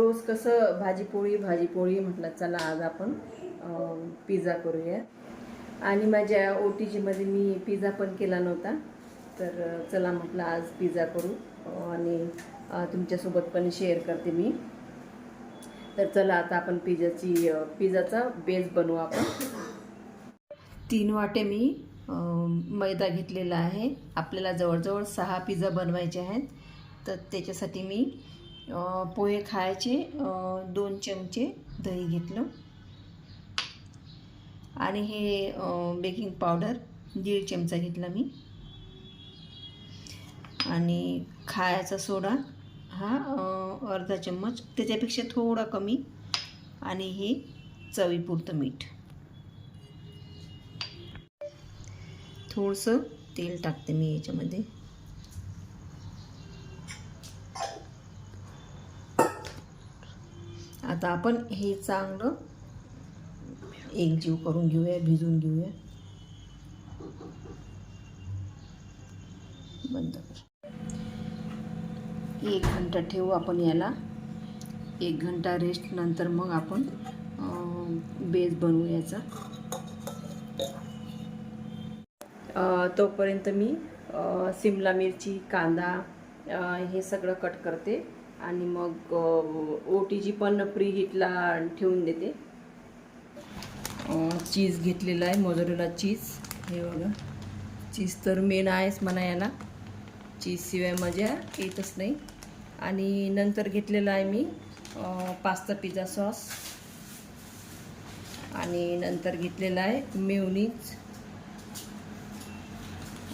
रोज कसं भाजीपोळी भाजीपोळी म्हटलं चला आज आपण पिझ्झा करूया. आणि माझ्या ओ टी जीमध्ये मी पिझ्झा पण केला नव्हता. तर चला म्हटलं आज पिझ्झा करू. आणि तुमच्यासोबत पण शेअर करते मी. तर चला आता आपण पिझ्झाची पिझ्झाचा बेस बनवू आपण. तीन वाटे मी मैदा घेतलेला आहे. आपल्याला जवळजवळ सहा पिझ्झा बनवायचे आहेत. तर त्याच्यासाठी मी पोहे खायचे दोन चमचे दही घेतलं. आणि हे बेकिंग पावडर दीड चमचा घेतला मी. आणि खायचा सोडा हा अर्धा चम्मच त्याच्यापेक्षा थोडा कमी. आणि हे चवीपुरतं मीठ. थोडंसं तेल टाकते मी याच्यामध्ये. आता आपण हे चांगलं एकजीव करून घेऊया भिजून घेऊया. बंद कर. एक घंटा ठेवू आपण याला. एक घंटा रेस्ट नंतर मग आपण बेस बनवू याचा. तोपर्यंत मी सिमला मिरची कांदा हे सगळं कट करते आणि मग ओ टी जी पण प्री हीटला ठेवून देते. चीज घेतलेला आहे मोजरेला चीज हे बघा. चीज तर मेन आहेच म्हणा याला. चीजशिवाय मजा येतच नाही. आणि नंतर घेतलेला आहे मी पास्ता पिझ्झा सॉस आणि नंतर घेतलेला आहे मेवनीज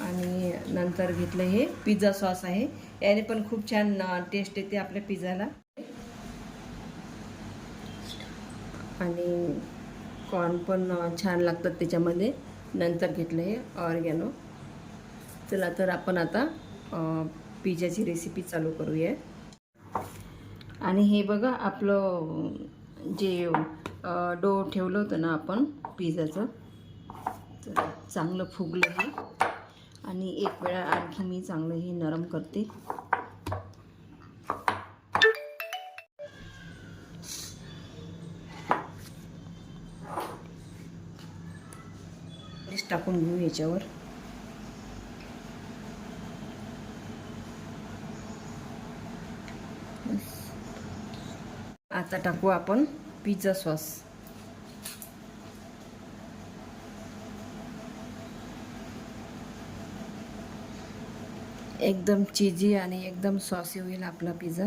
आणि नंतर घेतलं हे पिझ्झा सॉस आहे. याने पण खूप छान टेस्ट येते आपल्या पिझ्झाला. आणि कॉर्न पण छान लागतात त्याच्यामध्ये. नंतर घेतलं हे ऑरगॅनो चला तर आपण आता पिझ्झाची रेसिपी चालू करूया. आणि हे बघा आपलं जे डो ठेवलं होतं ना आपण पिझ्झाचं तर चांगलं फुगलं हे. आणि एक वेळा आणखी मी चांगलं हे नरम करते. टाकून घेऊ याच्यावर. आता टाकू आपण पिझ्झा सॉस. एकदम चिजी आणि एकदम सॉसी होईल आपला पिझ्झा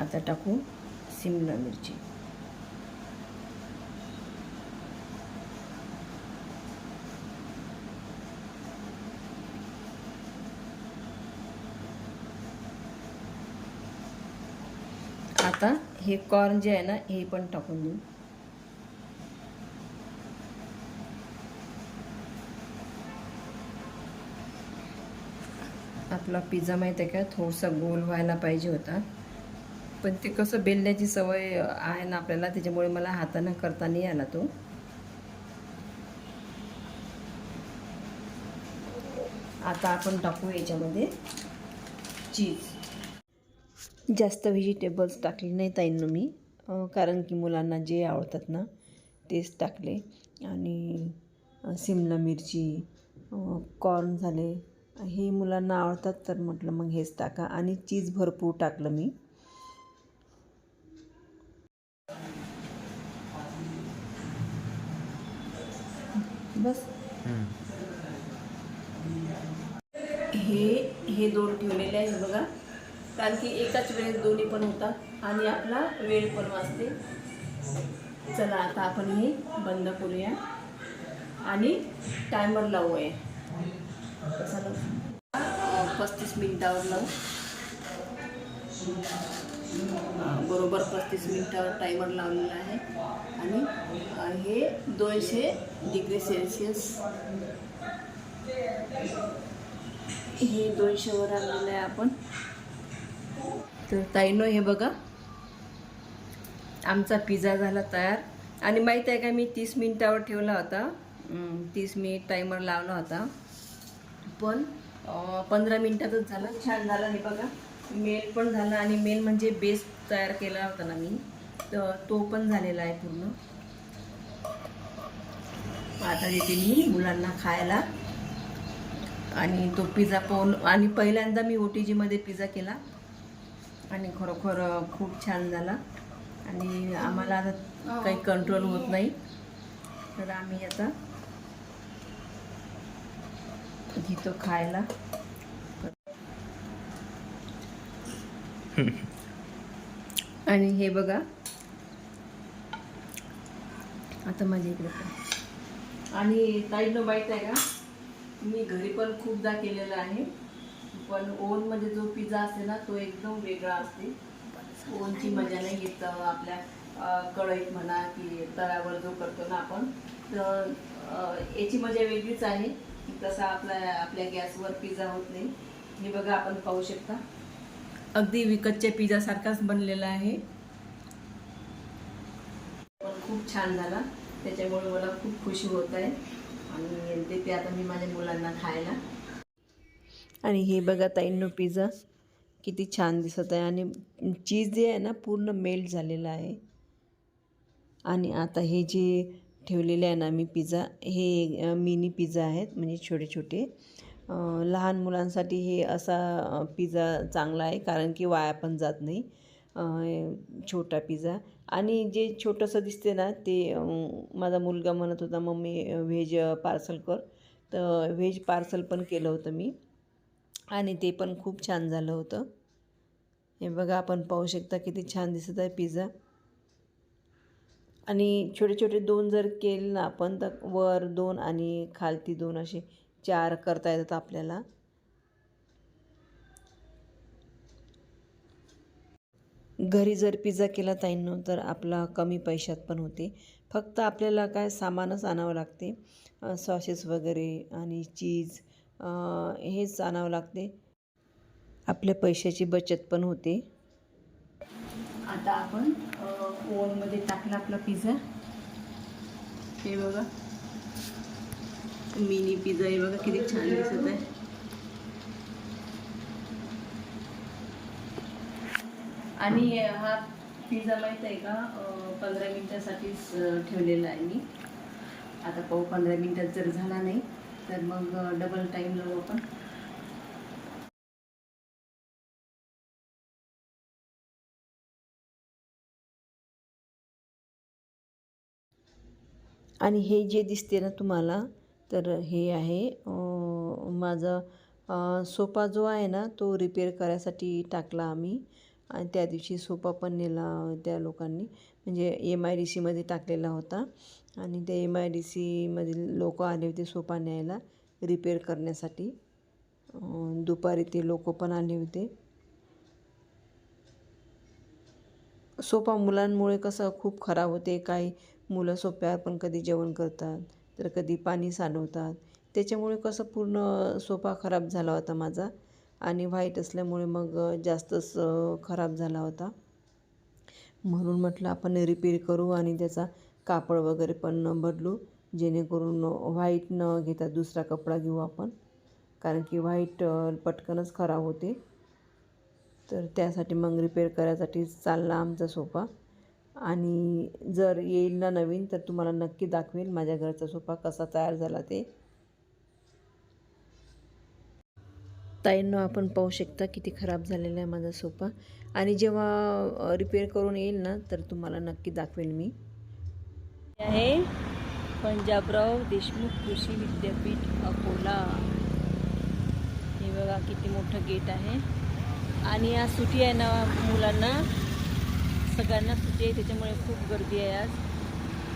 आता टाकू सिमला मिरची आता हे कॉर्न जे आहे ना हे पण टाकून देऊ. आपला पिझ्झा माहीत आहे का? थोडासा गोल व्हायला पाहिजे होता. पण ते कसं बेलण्याची सवय आहे ना आपल्याला त्याच्यामुळे मला हातानं करता नाही आला तो. आता आपण टाकू याच्यामध्ये चीज जास्त व्हेजिटेबल्स टाकले नाही ताईंना मी. कारण की मुलांना जे आवडतात ना तेच टाकले. आणि सिमला मिरची कॉर्न झाले हे मुलांना आवडतात तर म्हटलं मग हेच टाका. आणि चीज भरपूर टाकलं मी. बस. हे हे दोन ठेवलेले आहे बघा. कारण की एकाच वेळेस दोन्ही पण होतात आणि आपला वेळ पण वाचते. चला आता आपण हे बंद करूया. आणि टायमर लावूया. कसा पस्तीस मिनिटावर लावू. बरोबर पस्तीस मिनिटावर टायमर लावलेला आहे. आणि हे दोनशे डिग्री सेल्सिअस. हे दोनशेवर आणलेलं आहे आपण. तर ताईनो हे बघा. आमचा पिझ्झा झाला तयार. आणि माहीत आहे का मी तीस मिनिटावर ठेवला होता. तीस मिनिट टायमर लावला होता. पण पंधरा मिनिटातच झाला. छान झाला हे बघा. मेल पण झाला आणि मेल म्हणजे बेस तयार केला होता ना मी. तर तो पण झालेला आहे पूर्ण. आता देते मी मुलांना खायला. आणि तो पिझ्झा पाहून आणि पहिल्यांदा मी ओ टी जीमध्ये पिझ्झा केला. आणि खरोखर खूप छान झाला. आणि आम्हाला आता काही कंट्रोल होत नाही. तर आम्ही आता घेतो खायला. आणि हे बघा. आता माझ्या इकडे पण. आणि ताईनं माहीत आहे का? मी घरी पण खूपदा केलेला आहे. पण ओव्हनमध्ये जो पिझ्झा असते ना तो एकदम वेगळा असते. ओनची मजा नाही येत आपल्या कढईत म्हणा की तव्यावर जो करतो ना आपण तर याची मजा वेगळीच आहे. तसा आपला आपल्या गॅसवर पिझ्झा होत नाही. हे बघा आपण पाहू शकता. अगदी विकतच्या पिझ्झासारखाच बनलेला आहे. पण खूप छान झाला. त्याच्यामुळे मला खूप खुशी होत आहे. आणि ते आता मी माझ्या मुलांना खायला. आणि हे बघा ताईंनो पिझ्झा. किती छान दिसत आहे. आणि चीज जे आहे ना पूर्ण मेल्ट झालेलं आहे. आणि आता हे जे ठेवलेले आहे ना मी पिझ्झा हे मिनी पिझ्झा आहेत म्हणजे छोटे छोटे लहान मुलांसाठी हे असा पिझ्झा चांगला आहे कारण की वाया पण जात नाही. छोटा पिझ्झा. आणि जे छोटंसं दिसते ना ते माझा मुलगा म्हणत होता मम्मी व्हेज पार्सल कर. तर व्हेज पार्सल पण केलं होतं मी. आणि ते पण खूप छान झालं होतं. हे बघा आपण पाहू शकता किती छान दिसत आहे पिझ्झा. आणि छोटे छोटे दोन जर केले ना आपण तर वर दोन आणि खालती दोन असे चार करता येतात आपल्याला. घरी जर पिझ्झा केला ताईंनो तर आपला कमी पैशात पण होते. फक्त आपल्याला काय सामानच आणावं लागते. सॉसेस वगैरे आणि चीज हेच आणावं लागते. आपल्या पैशाची बचत पण होते. आता आपण ओव्हनमध्ये टाकला आपला पिझ्झा. हे बघा. मिनी पिझ्झा हे बघा किती छान दिसत आहे. आणि हा पिझ्झा माहीत आहे का? पंधरा मिनटासाठीच ठेवलेला आहे मी. आता पाहू पंधरा मिनटात जर झाला नाही. तर मग डबल टाईम लावू आपण. आणि हे जे दिसते ना तुम्हाला तर हे आहे माझा सोपा सोफा जो आहे ना तो रिपेअर करायसाठी टाकला आम्ही. आणि त्या दिवशी सोफा पण नेला त्या लोकांनी. म्हणजे एम आय डी सीमध्ये टाकलेला होता. आणि ते एम आय डी सीमधील लोक आले होते सोफा न्यायला रिपेअर करण्यासाठी. दुपारी ते लोक पण आले होते. सोफा मुलांमुळे कसं खूप खराब होते. काही मुलं सोप्यावर पण कधी जेवण करतात तर कधी पाणी सांडवतात त्याच्यामुळे कसं पूर्ण सोफा खराब झाला होता माझा. आणि व्हाईट असल्यामुळे मग जास्तच खराब झाला होता. म्हणून म्हटलं आपण रिपेअर करू आणि त्याचा कापड वगैरे पण बदलू जेणेकरून व्हाईट न घेता दुसरा कपडा घेऊ आपण. कारण की व्हाईट पटकनच खराब होते. तर त्यासाठी मग रिपेअर करायसाठी चालला आमचा सोफा. आणि जर येईल ना नवीन तर तुम्हाला नक्की दाखवेल माझ्या घरचा सोफा कसा तयार झाला ते. ताईंनो आपण पाहू शकता किती खराब झालेला आहे माझा सोफा. आणि जेव्हा रिपेअर करून येईल ना तर तुम्हाला नक्की दाखवेल मी. आहे. पंजाबराव देशमुख कृषी विद्यापीठ अकोला. हे बघा किती मोठं गेट आहे. आणि आज सुट्टी आहे ना मुलांना. सगळ्यांना सुट्टी आहे त्याच्यामुळे खूप गर्दी आहे आज.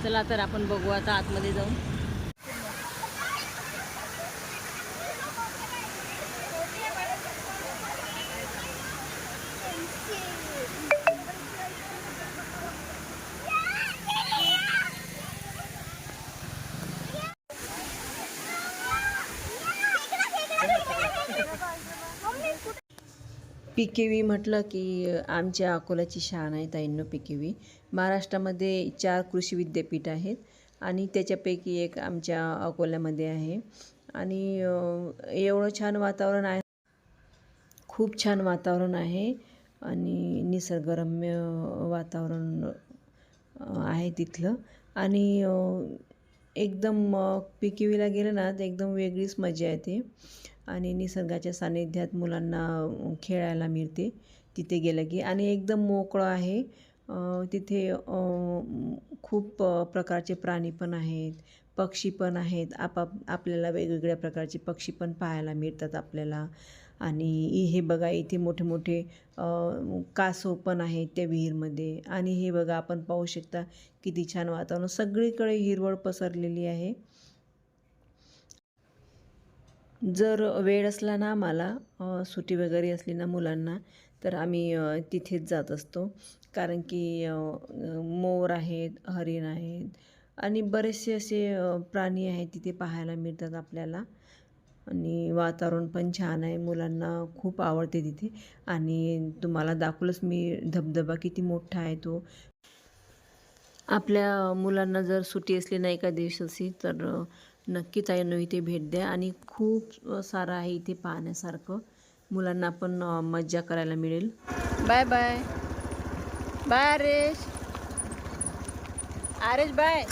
चला तर आपण बघू आता आतमध्ये जाऊन पी के व्ही म्हटलं की आमच्या अकोल्याची शान आहे ताईंनो पी के व्ही. महाराष्ट्रामध्ये चार कृषी विद्यापीठ आहेत आणि त्याच्यापैकी एक आमच्या अकोल्यामध्ये आहे. आणि एवढं छान वातावरण आहे. खूप छान वातावरण आहे आणि निसर्गरम्य वातावरण आहे तिथलं. आणि एकदम पी के व्हीला गेलं ना तर एकदम वेगळीच मजा येते. आणि निसर्गाच्या सानिध्यात मुलांना खेळायला मिळते. तिथे गेलं की आणि एकदम मोकळं आहे. तिथे खूप प्रकारचे प्राणी पण आहेत. पक्षी पण आहेत. आपाप आपल्याला वेगवेगळ्या प्रकारचे पक्षी पण पाहायला मिळतात आपल्याला. आणि हे बघा इथे मोठे मोठे कासव पण आहेत त्या विहीरमध्ये. आणि हे बघा आपण पाहू शकता किती छान वातावरण. सगळीकडे हिरवळ पसरलेली आहे. जर वेळ असला ना आम्हाला सुटी वगैरे असली ना मुलांना तर आम्ही तिथेच जात असतो. कारण की मोर आहेत हरिण आहेत आणि बरेचसे असे प्राणी आहेत तिथे पाहायला मिळतात आपल्याला. आणि वातावरण पण छान आहे. मुलांना खूप आवडते तिथे. आणि तुम्हाला दाखवलंच मी धबधबा किती मोठा आहे तो. आपल्या मुलांना जर सुटी असली ना एका दिवसाची तर नक्कीच आहे इथे भेट द्या. आणि खूप सारं आहे इथे पाहण्यासारखं. मुलांना पण मज्जा करायला मिळेल. Bye bye. Bye Aresh Aresh bye.